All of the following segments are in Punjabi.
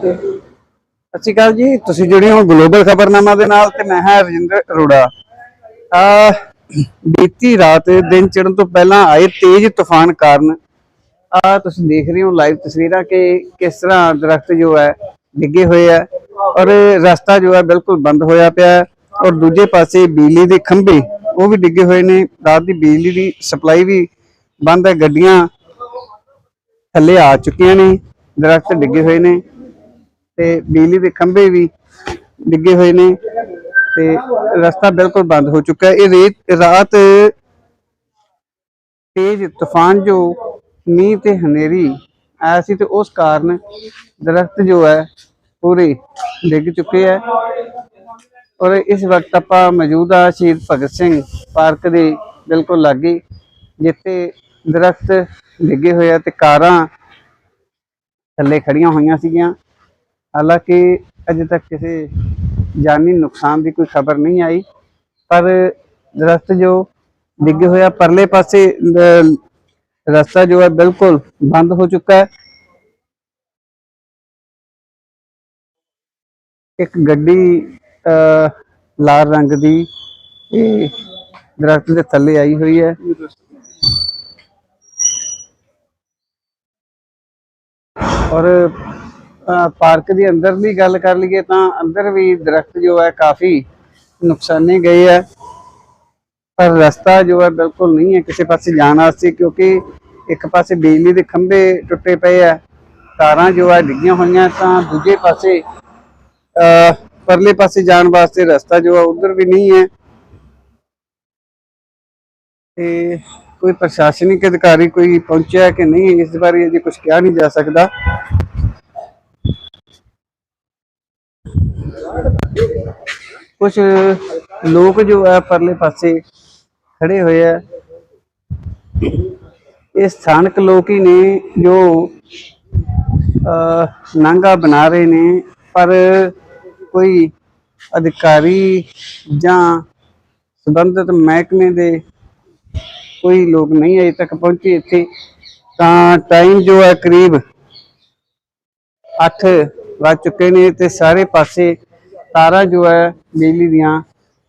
ਸਤਿ ਸ਼੍ਰੀ ਅਕਾਲ ਜੀ। ਤੁਸੀਂ ਜੁੜੇ ਹੋ ਗਲੋਬਲ ਖਬਰਨਾਮਾ ਦੇ ਨਾਲ ਤੇ ਮੈਂ ਹਾਂ ਰਜਿੰਦਰ ਅਰੋੜਾ। ਆ, ਬੀਤੀ ਰਾਤ ਦਿਨ ਚੜ੍ਹਨ ਤੋਂ ਪਹਿਲਾਂ ਆਏ ਤੇਜ਼ ਤੂਫਾਨ ਕਾਰਨ। ਆ, ਤੁਸੀਂ ਦੇਖ ਰਹੇ ਹੋ ਲਾਈਵ ਤਸਵੀਰਾਂ ਕਿ ਕਿਸ ਤਰ੍ਹਾਂ ਦਰਖਤ ਜੋ ਹੈ ਡਿੱਗੇ ਹੋਏ ਆ ਔਰ ਰਸਤਾ ਜੋ ਹੈ ਬਿਲਕੁਲ ਬੰਦ ਹੋਇਆ ਪਿਆ ਹੈ ਔਰ ਦੂਜੇ ਪਾਸੇ ਬਿਜਲੀ ਦੇ ਖੰਭੇ ਉਹ ਵੀ ਡਿੱਗੇ ਹੋਏ ਨੇ। ਰਾਤ ਦੀ ਬਿਜਲੀ ਦੀ ਸਪਲਾਈ ਵੀ ਬੰਦ ਹੈ। ਗੱਡੀਆਂ ਥੱਲੇ ਆ ਚੁੱਕੀਆਂ ਨੇ, ਦਰਖਤ ਡਿੱਗੇ ਹੋਏ ਨੇ। ਤੇ ਬਿਜਲੀ ਦੇ ਖੰਭੇ ਵੀ ਡਿੱਗੇ ਹੋਏ ਨੇ ਤੇ ਰਸਤਾ ਬਿਲਕੁਲ ਬੰਦ ਹੋ ਚੁੱਕਾ ਹੈ। ਇਹ ਰੇਤ, ਰਾਤ ਤੇਜ਼ ਤੂਫਾਨ ਜੋ ਮੀਂਹ ਤੇ ਹਨੇਰੀ ਆਇਆ ਸੀ ਤੇ ਉਸ ਕਾਰਨ ਦਰਖਤ ਜੋ ਹੈ ਪੂਰੇ ਡਿੱਗ ਚੁੱਕੇ ਹੈ। ਔਰ ਇਸ ਵਕਤ ਆਪਾਂ ਮੌਜੂਦ ਆ ਸ਼ਹੀਦ ਭਗਤ ਸਿੰਘ ਪਾਰਕ ਦੇ ਬਿਲਕੁਲ ਲਾਗੇ, ਜਿੱਥੇ ਦਰਖਤ ਡਿੱਗੇ ਹੋਏ ਆ ਤੇ ਕਾਰਾਂ ਥੱਲੇ ਖੜੀਆਂ ਹੋਈਆਂ ਸੀਗੀਆਂ। ਹਾਲਾਂਕਿ ਅਜੇ ਤੱਕ ਕਿਸੇ ਜਾਨੀ ਨੁਕਸਾਨ ਦੀ ਕੋਈ ਖਬਰ ਨਹੀਂ ਆਈ ਪਰ ਦਰਖਤ ਜੋ ਡਿੱਗੇ ਹੋਇਆ ਪਰਲੇ ਪਾਸੇ ਰਸਤਾ ਜੋ ਹੈ ਬਿਲਕੁਲ ਬੰਦ ਹੋ ਚੁੱਕਾ ਹੈ। ਇੱਕ ਗੱਡੀ ਅਹ, ਲਾਲ ਰੰਗ ਦੀ ਇਹ ਦਰਖਤ ਦੇ ਥੱਲੇ ਆਈ ਹੋਈ ਹੈ। ਔਰ ਪਾਰਕ ਦੇ ਅੰਦਰ ਦੀ ਗੱਲ ਕਰ ਲਈਏ ਤਾਂ ਅੰਦਰ ਵੀ ਦਰਖਤ ਜੋ ਹੈ ਕਾਫੀ ਨੁਕਸਾਨੇ ਗਏ ਹੈ। ਪਰ ਰਸਤਾ ਜੋ ਹੈ ਬਿਲਕੁਲ ਨਹੀਂ ਹੈ ਕਿਸੇ ਪਾਸੇ ਜਾਣ ਵਾਸਤੇ ਕਿਉਂਕਿ ਇੱਕ ਪਾਸੇ ਬਿਜਲੀ ਦੇ ਖੰਭੇ ਟੁੱਟੇ ਪਏ ਆ ਤਾਰਾਂ ਜੋ ਹੈ ਡਿੱਗੀਆਂ ਹੋਈਆਂ ਤਾਂ ਦੂਜੇ ਪਾਸੇ ਅਹ, ਪਰਲੇ ਪਾਸੇ ਜਾਣ ਵਾਸਤੇ ਰਸਤਾ ਜੋ ਹੈ ਉਧਰ ਵੀ ਨਹੀਂ ਹੈ। ਤੇ ਕੋਈ ਪ੍ਰਸ਼ਾਸਨਿਕ ਅਧਿਕਾਰੀ ਕੋਈ ਪਹੁੰਚਿਆ ਕਿ ਨਹੀਂ ਇਸ ਬਾਰੇ ਅਜੇ ਕੁਝ ਕਿਹਾ ਨਹੀਂ ਜਾ ਸਕਦਾ। ਕੁਝ ਲੋਕ ਜੋ ਹੈ ਪਰਲੇ ਪਾਸੇ ਖੜੇ ਹੋਏ ਆ ਇਹ ਸਥਾਨਕ ਲੋਕ ਹੀ ਨੇ ਜੋ ਨਾਂਗਾ ਬਣਾ ਰਹੇ ਨੇ, ਪਰ ਕੋਈ ਅਧਿਕਾਰੀ ਜਾਂ ਸੰਬੰਧਿਤ ਮਹਿਕਮੇ ਦੇ ਕੋਈ ਲੋਕ ਨਹੀਂ ਅਜੇ ਤੱਕ ਪਹੁੰਚੇ ਇੱਥੇ। ਤਾਂ ਟਾਈਮ ਜੋ ਹੈ ਕਰੀਬ 8 ਵੱਜ ਚੁੱਕੇ ਨੇ ਤੇ ਸਾਰੇ ਪਾਸੇ ਤਾਰਾਂ ਜੋ ਹੈ ਬਿਜਲੀ ਦੀਆਂ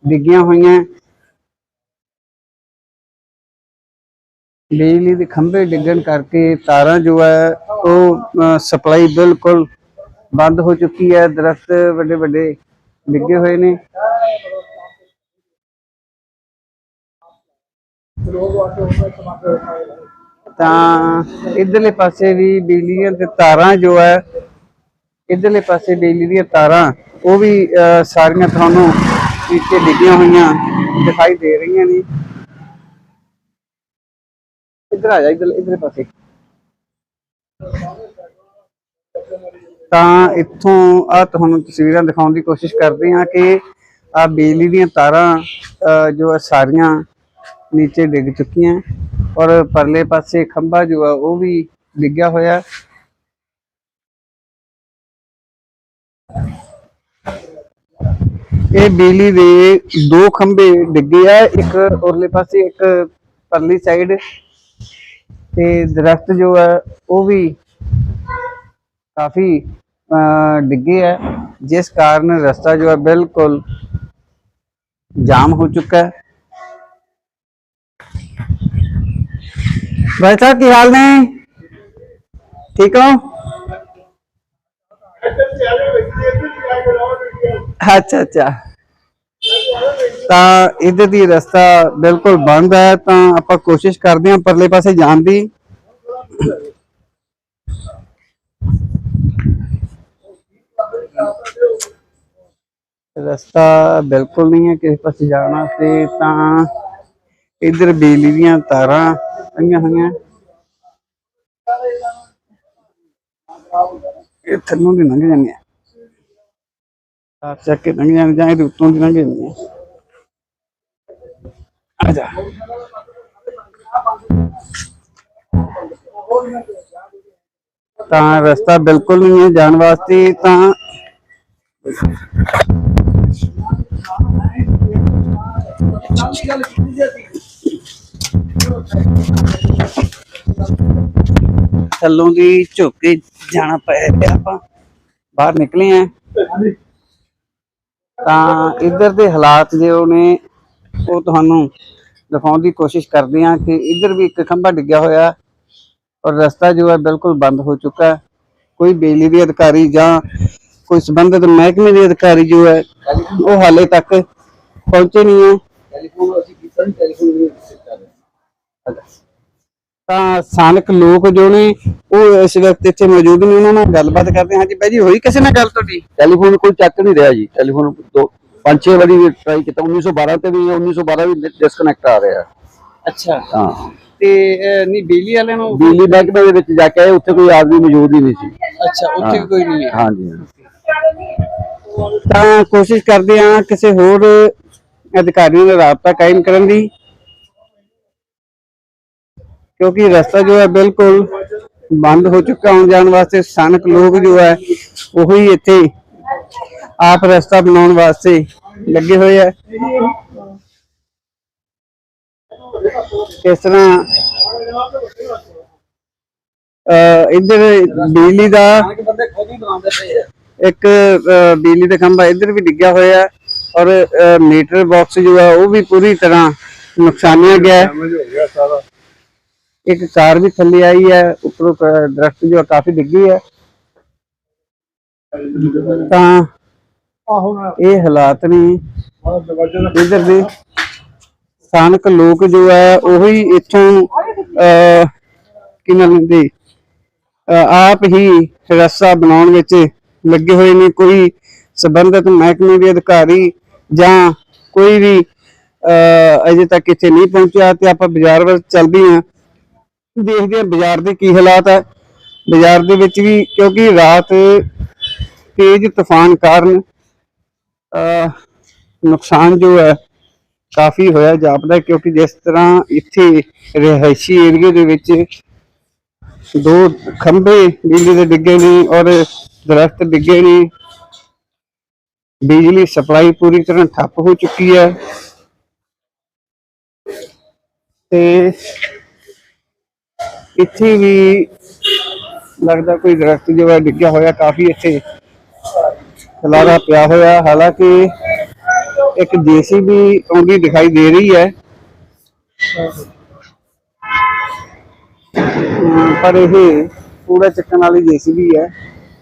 ਡਿੱਗੀਆਂ ਹੋਈਆਂ। ਬਿਜਲੀ ਦੇ ਖੰਭੇ ਡਿੱਗਣ ਕਰਕੇ ਤਾਰਾਂ ਜੋ ਹੈ ਉਹ ਸਪਲਾਈ ਬਿਲਕੁਲ ਬੰਦ ਹੋ ਚੁੱਕੀ ਹੈ। ਦਰਖਤ ਵੱਡੇ ਵੱਡੇ ਡਿੱਗੇ ਹੋਏ ਨੇ। ਤਾਂ ਇਧਰਲੇ ਪਾਸੇ ਵੀ ਬਿਜਲੀ ਦੀਆਂ ਤਾਰਾਂ ਜੋ ਹੈ ਇਧਰਲੇ ਪਾਸੇ ਬਿਜਲੀ ਦੀਆਂ ਤਾਰਾਂ ਉਹ ਵੀ ਅਹ, ਸਾਰੀਆਂ ਤੁਹਾਨੂੰ ਨੀਚੇ ਡਿੱਗੀਆਂ ਹੋਈਆਂ ਦਿਖਾਈ ਦੇ ਰਹੀਆਂ ਨੇ। ਇਧਰ ਆ ਜਾ ਇਧਰ ਇਧਰਲੇ ਪਾਸੇ। ਤਾਂ ਇੱਥੋਂ ਆ ਤੁਹਾਨੂੰ ਤਸਵੀਰਾਂ ਦਿਖਾਉਣ ਦੀ ਕੋਸ਼ਿਸ਼ ਕਰਦੇ ਹਾਂ ਕਿ ਆ ਬਿਜਲੀ ਦੀਆਂ ਤਾਰਾਂ ਅਹ, ਜੋ ਹੈ ਸਾਰੀਆਂ ਨੀਚੇ ਡਿੱਗ ਚੁੱਕੀਆਂ। ਔਰ ਪਰਲੇ ਪਾਸੇ ਖੰਭਾ ਜੋ ਆ ਉਹ ਵੀ ਡਿੱਗਿਆ ਹੋਇਆ। ਇਹ ਬਿਜਲੀ ਦੇ ਦੋ ਖੰਭੇ ਡਿੱਗੇ ਆ ਇੱਕ ਉਰਲੇ ਪਾਸੇ ਇੱਕ ਪਰਲੀ ਸਾਈਡ ਤੇ ਦਰਖਤ ਜੋ ਹੈ ਉਹ ਵੀ ਕਾਫੀ ਅਹ, ਡਿੱਗੇ ਹੈ ਜਿਸ ਕਾਰਨ ਰਸਤਾ ਜੋ ਹੈ ਬਿਲਕੁਲ ਜਾਮ ਹੋ ਚੁੱਕਾ ਹੈ भाई साहब की हाल ने ठीक हो ਅੱਛਾ ਅੱਛਾ। ਤਾਂ ਇਧਰ ਦੀ ਰਸਤਾ ਬਿਲਕੁਲ ਬੰਦ ਹੈ, ਤਾਂ ਆਪਾਂ ਕੋਸ਼ਿਸ਼ ਕਰਦੇ ਹਾਂ ਪਰਲੇ ਪਾਸੇ ਜਾਣ ਦੀ। ਰਸਤਾ ਬਿਲਕੁਲ ਨਹੀਂ ਹੈ, ਕਿਸੇ ਪਾਸੇ ਜਾਣਾ ਤੇ ਤਾਂ ਇਧਰ ਬਿਜਲੀ ਦੀਆਂ ਤਾਰਾਂ ਪਈਆਂ ਹੋਈਆਂ। ਇਹ ਥੱਲੋਂ ਦੀ ਲੰਘ ਜਾਂਦੇ ਆ ਆ ਚੱਕ ਕੇ ਲੰਘ ਜਾਂਦੇ ਜਾਂ ਇਹਦੇ ਉੱਤੋਂ ਦੀ ਲੰਘ ਜਾਂਦੇ ਆ ਆ ਜਾ ਤਾਂ ਰਸਤਾ ਬਿਲਕੁਲ ਨਹੀਂ ਹੈ ਜਾਣ ਵਾਸਤੇ ਤਾਂ ਥੱਲੋਂ ਦੀ ਝੁੱਕ ਕੇ ਜਾਣਾ ਪੈ ਰਿਹਾ ਆਪਾਂ ਬਾਹਰ ਨਿਕਲੇ ਆ ਤਾਂ ਇੱਧਰ ਦੇ ਹਾਲਾਤ ਜੋ ਨੇ ਉਹ ਤੁਹਾਨੂੰ ਦਿਖਾਉਣ ਦੀ ਕੋਸ਼ਿਸ਼ ਕਰਦੇ ਹਾਂ ਕਿ ਇੱਧਰ ਵੀ ਇੱਕ ਖੰਭਾ ਡਿੱਗਿਆ ਹੋਇਆ। ਔਰ ਰਸਤਾ ਜੋ ਹੈ ਬਿਲਕੁਲ ਬੰਦ ਹੋ ਚੁੱਕਾ ਹੈ। ਕੋਈ ਬਿਜਲੀ ਦੇ ਅਧਿਕਾਰੀ ਜਾਂ ਕੋਈ ਸੰਬੰਧਿਤ ਮਹਿਕਮੇ ਦੇ ਅਧਿਕਾਰੀ ਜੋ ਹੈ ਉਹ ਹਾਲੇ ਤੱਕ ਪਹੁੰਚੇ ਨਹੀਂ ਹੈ। ਟੈਲੀਫੋਨ ਅਸੀਂ ਕੀਤਾ ਨਹੀਂ ਟੈਲੀਫੋਨ ਨਹੀਂ ਰਿਸੀਵ ਕਰ ਰਹੇ ਤਾਂ ਸਥਾਨਕ ਲੋਕ ਜੋ ਨੇ ਉਹ ਇਸ ਵਕਤ ਇੱਥੇ ਮੌਜੂਦ ਨੇ ਉਹਨਾਂ ਨਾਲ ਗੱਲਬਾਤ ਕਰਦੇ ਹਾਂ। ਜੀ ਬਾਈ ਜੀ ਹੋਈ ਕਿਸੇ ਨਾਲ ਗੱਲ ਤੁਹਾਡੀ? ਟੈਲੀਫੋਨ ਕੋਈ ਚੱਕ ਨਹੀਂ ਰਿਹਾ ਜੀ। ਟੈਲੀਫੋਨ ਦੋ ਪੰਜ ਛੇ ਵਾਰੀ ਟਰਾਈ ਕੀਤਾ। 1912 ਤੇ ਵੀ 1912 ਵੀ ਡਿਸਕਨੈਕਟ ਆ ਰਿਹਾ। ਅੱਛਾ। ਹਾਂ। ਤੇ ਨਹੀਂ ਬਿਜਲੀ ਵਾਲਿਆਂ ਨੂੰ ਬਿਜਲੀ ਮਹਿਕਮੇ ਦੇ ਵਿੱਚ ਜਾ ਕੇ ਉੱਥੇ ਕੋਈ ਆਦਮੀ ਮੌਜੂਦ ਹੀ ਨਹੀਂ ਸੀ। ਅੱਛਾ ਉੱਥੇ ਵੀ ਕੋਈ ਨਹੀਂ ਹੈ। ਹਾਂਜੀ ਤਾਂ ਕੋਸ਼ਿਸ਼ ਕਰਦੇ ਹਾਂ ਕਿਸੇ ਹੋਰ ਅਧਿਕਾਰੀ ਨਾਲ ਰਾਬਤਾ ਕਾਇਮ ਕਰਨ ਦੀ। ਕਿਉਂਕਿ ਰਸਤਾ ਜੋ ਹੈ ਬਿਲਕੁਲ ਬੰਦ ਹੋ ਚੁੱਕਾ ਆਉਣ ਜਾਣ ਵਾਸਤੇ ਸਥਾਨਕ ਲੋਕ ਜੋ ਹੈ, ਉਹੀ ਇੱਥੇ ਆਪ ਰਸਤਾ ਬਣਾਉਣ ਵਾਸਤੇ ਲੱਗੇ ਹੋਏ ਆ ਇਸ ਤਰ੍ਹਾਂ ਅਹ ਇੱਧਰ ਬਿਜਲੀ ਦਾ ਇੱਕ ਬਿਜਲੀ ਦਾ ਖੰਭਾ ਇੱਧਰ ਵੀ ਡਿੱਗਿਆ ਹੋਇਆ ਔਰ ਮੀਟਰ ਬਾਕਸ ਜੋ ਹੈ, ਉਹ ਵੀ ਪੂਰੀ ਤਰ੍ਹਾਂ ਨੁਕਸਾਨਿਆ ਗਿਆ ਹੈ। ਇੱਕ ਕਾਰ ਵੀ ਥੱਲੇ ਆਈ ਹੈ, ਉੱਪਰੋਂ ਕ- ਦਰਖਤ ਜੋ ਹੈ ਕਾਫੀ ਡਿੱਗੀ ਹੈ। ਤਾਂ ਇਹ ਹਾਲਾਤ ਨੇ। ਇੱਧਰ ਦੇ ਸਥਾਨਕ ਲੋਕ ਜੋ ਹੈ, ਉਹੀ ਇੱਥੋਂ ਕੀ ਨਾਮ ਲੈਂਦੇ ਆਪ ਹੀ ਰਸਤਾ ਬਣਾਉਣ ਵਿੱਚ ਲੱਗੇ ਹੋਏ ਨੇ। ਕੋਈ ਸੰਬੰਧਿਤ ਮਹਿਕਮੇ ਦੇ ਅਧਿਕਾਰੀ ਜਾਂ ਕੋਈ ਵੀ, ਅਹ, ਅਜੇ ਤੱਕ ਇੱਥੇ ਨਹੀਂ ਪਹੁੰਚਿਆ ਤੇ ਆਪਾਂ ਬਾਜ਼ਾਰ ਵੱਲ ਚੱਲਦੇ ਹਾਂ। ਦੇਖਦੇ ਹਾਂ ਬਾਜ਼ਾਰ ਦੇ ਕੀ ਹਾਲਾਤ ਹੈ ਬਾਜ਼ਾਰ ਦੇ ਵਿੱਚ ਵੀ ਕਿਉਂਕਿ ਰਾਤ ਤੇਜ਼ ਤੂਫਾਨ ਕਾਰਨ ਨੁਕਸਾਨ ਜੋ ਹੈ, ਕਾਫੀ ਹੋਇਆ ਜਾਪਦਾ ਕਿਉਂਕਿ ਜਿਸ ਤਰ੍ਹਾਂ ਇੱਥੇ ਰਿਹਾਇਸ਼ੀ ਏਰੀਏ ਦੇ ਵਿੱਚ ਦੋ ਖੰਭੇ ਬਿਜਲੀ ਦੇ ਡਿੱਗੇ ਨੇ ਔਰ ਦਰਖਤ ਡਿੱਗੇ ਨੇ। ਬਿਜਲੀ ਸਪਲਾਈ ਪੂਰੀ ਤਰ੍ਹਾਂ ਠੱਪ ਹੋ ਚੁੱਕੀ ਹੈ। ਤੇ ਇੱਥੇ ਵੀ ਲੱਗਦਾ ਕੋਈ ਦਰਖਤ ਜੋ ਹੈ ਡਿੱਗਿਆ ਹੋਇਆ, ਕਾਫੀ ਇੱਥੇ ਖਲਾਰਾ ਪਿਆ ਹੋਇਆ। ਹਾਲਾਂਕਿ ਇੱਕ ਜੀਸੀਬੀ ਆਉਂਦੀ ਦਿਖਾਈ ਦੇ ਰਹੀ ਹੈ। ਪਰ ਇਹ ਕੂੜਾ ਚੱਕਣ ਵਾਲੀ ਜੀਸੀਬੀ ਹੈ।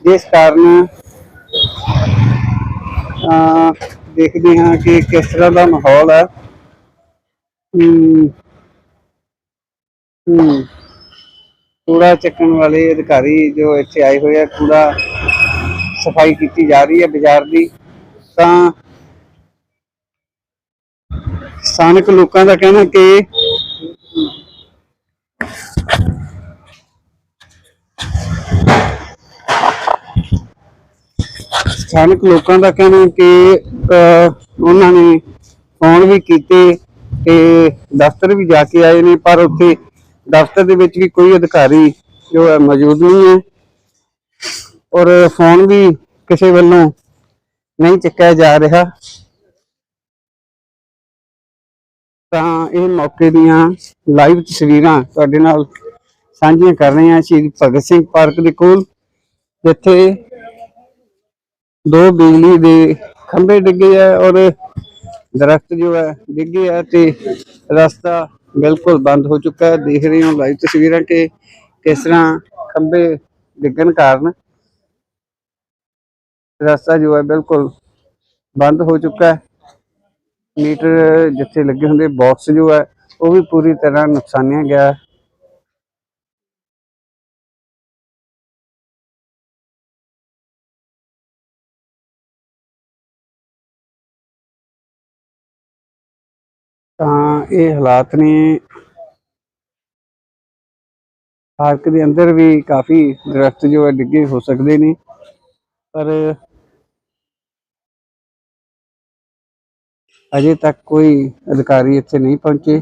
ਜਿਸ ਕਾਰਨ ਅ ਦੇਖਦੇ ਹਾਂ ਕਿ ਕਿਸ ਤਰ੍ਹਾਂ ਦਾ ਮਾਹੌਲ ਹੈ। ਹਮ ਹਮ ਕੂੜਾ ਚੱਕਣ ਵਾਲੇ ਅਧਿਕਾਰੀ ਜੋ ਇੱਥੇ ਆਏ ਹੋਏ ਆ, ਕੂੜਾ ਸਫ਼ਾਈ ਕੀਤੀ ਜਾ ਰਹੀ ਹੈ ਬਾਜ਼ਾਰ ਦੀ, ਤਾਂ ਸਥਾਨਕ ਲੋਕਾਂ ਦਾ ਕਹਿਣਾ ਕਿ ਸਥਾਨਕ ਲੋਕਾਂ ਦਾ ਕਹਿਣਾ ਕਿ ਉਹਨਾਂ ਨੇ ਫੋਨ ਵੀ ਕੀਤੇ ਤੇ ਦਫ਼ਤਰ ਵੀ ਜਾ ਕੇ ਆਏ ਨੇ, ਪਰ ਉੱਥੇ ਦਫ਼ਤਰ ਦੇ ਵਿੱਚ ਵੀ ਕੋਈ ਅਧਿਕਾਰੀ ਜੋ ਹੈ ਮੌਜੂਦ ਨਹੀਂ ਹੈ। ਔਰ ਫੋਨ ਵੀ ਕਿਸੇ ਵੱਲੋਂ ਨਹੀਂ ਚੱਕਿਆ ਜਾ ਰਿਹਾ। ਤਾਂ ਇਹ ਮੌਕੇ ਦੀਆਂ ਲਾਈਵ ਤਸਵੀਰਾਂ ਤੁਹਾਡੇ ਨਾਲ ਸਾਂਝੀਆਂ ਕਰ ਰਹੇ ਹਾਂ ਸ਼ਹੀਦ ਭਗਤ ਸਿੰਘ ਪਾਰਕ ਦੇ ਕੋਲ, ਜਿੱਥੇ ਦੋ ਬਿਜਲੀ ਦੇ ਖੰਭੇ ਡਿੱਗੇ ਆ ਔਰ ਦਰਖਤ ਜੋ ਹੈ ਡਿੱਗੇ ਆ ਤੇ ਰਸਤਾ ਬਿਲਕੁਲ ਬੰਦ ਹੋ ਚੁੱਕਾ ਹੈ। ਦੇਖ ਰਹੇ ਹੋ ਲਾਈਵ ਤਸਵੀਰਾਂ ਕਿ ਕਿਸ ਤਰ੍ਹਾਂ ਖੰਭੇ ਡਿੱਗਣ ਕਾਰਨ ਰਸਤਾ ਜੋ ਹੈ ਬਿਲਕੁਲ ਬੰਦ ਹੋ ਚੁੱਕਾ ਹੈ। ਮੀਟਰ ਜਿੱਥੇ ਲੱਗੇ ਹੁੰਦੇ ਬਾਕਸ ਜੋ ਹੈ, ਉਹ ਵੀ ਪੂਰੀ ਤਰ੍ਹਾਂ ਨੁਕਸਾਨਿਆ ਗਿਆ ਇਹ ਹਾਲਾਤ ਨੇ। ਪਾਰਕ ਦੇ ਅੰਦਰ ਵੀ ਕਾਫੀ ਦਰਖਤ ਜੋ ਹੈ ਡਿੱਗੇ ਹੋ ਸਕਦੇ ਨੇ। ਪਰ ਅਜੇ ਤੱਕ ਕੋਈ ਅਧਿਕਾਰੀ ਇੱਥੇ ਨਹੀਂ ਪਹੁੰਚੇ।